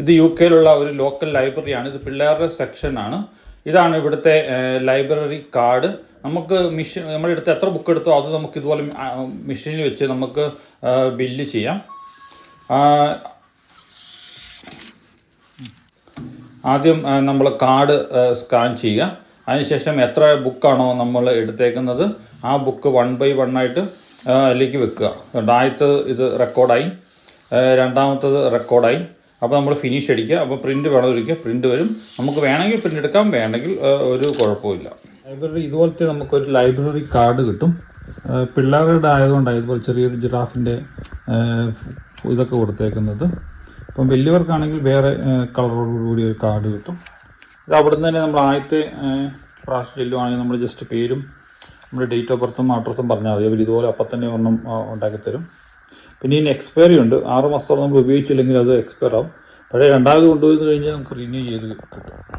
ഇത് യു കെയിലുള്ള ഒരു ലോക്കൽ ലൈബ്രറിയാണ് ഇത് പിള്ളേരുടെ സെക്ഷനാണ് ഇതാണ് ഇവിടുത്തെ ലൈബ്രറി കാർഡ് നമുക്ക് മിഷീൻ നമ്മുടെ അടുത്ത് എത്ര ബുക്ക് എടുത്തോ അത് നമുക്ക് ഇതുപോലെ മെഷീനിൽ വെച്ച് നമുക്ക് ബില്ല് ചെയ്യാം. ആദ്യം നമ്മൾ കാർഡ് സ്കാൻ ചെയ്യുക. അതിനുശേഷം എത്ര ബുക്കാണോ നമ്മൾ എടുത്തേക്കുന്നത് ആ ബുക്ക് വൺ ബൈ വൺ ആയിട്ട് അതിലേക്ക് വെക്കുക. രണ്ടാമത്തത് ഇത് റെക്കോർഡായി രണ്ടാമത്തത് റെക്കോർഡായി അപ്പോൾ നമ്മൾ ഫിനിഷ് അടിക്കുക. അപ്പോൾ പ്രിന്റ് ഒരിക്കുക പ്രിന്റ് വരും. നമുക്ക് വേണമെങ്കിൽ പ്രിന്റ് എടുക്കാം. വേണമെങ്കിൽ ഒരു കുഴപ്പമില്ല ലൈബ്രറി ഇതുപോലത്തെ നമുക്കൊരു ലൈബ്രറി കാർഡ് കിട്ടും. പിള്ളേരുടെ ആയതുകൊണ്ടാണ് ഇതുപോലെ ചെറിയൊരു ജിറാഫിന്റെ ഇതൊക്കെ കൊടുത്തേക്കുന്നത്. അപ്പം വലിയവർക്കാണെങ്കിൽ വേറെ കളറോടുകൂടി ഒരു കാർഡ് കിട്ടും. ഇത് അവിടുന്ന് തന്നെ നമ്മൾ ആദ്യത്തെ പ്രാവശ്യം ചെല്ലുവാണെങ്കിൽ നമ്മൾ ജസ്റ്റ് പേരും നമ്മുടെ ഡേറ്റ് ഓഫ് ബർത്തും അഡ്രസ്സും പറഞ്ഞാൽ മതി. അവർ ഇതുപോലെ അപ്പം തന്നെ ഒന്നും ഉണ്ടാക്കിത്തരും. ഉണ്ടാക്കി തരും പിന്നെ ഇതിന് എക്സ്പയറി ഉണ്ട്. ആറ് മാസത്തോളം നമ്മൾ ഉപയോഗിച്ചില്ലെങ്കിൽ അത് എക്സ്പയർ ആവും. പഴയ രണ്ടാമത് കൊണ്ടുപോയി കഴിഞ്ഞാൽ നമുക്ക് റിന്യൂ ചെയ്ത് കിട്ടും.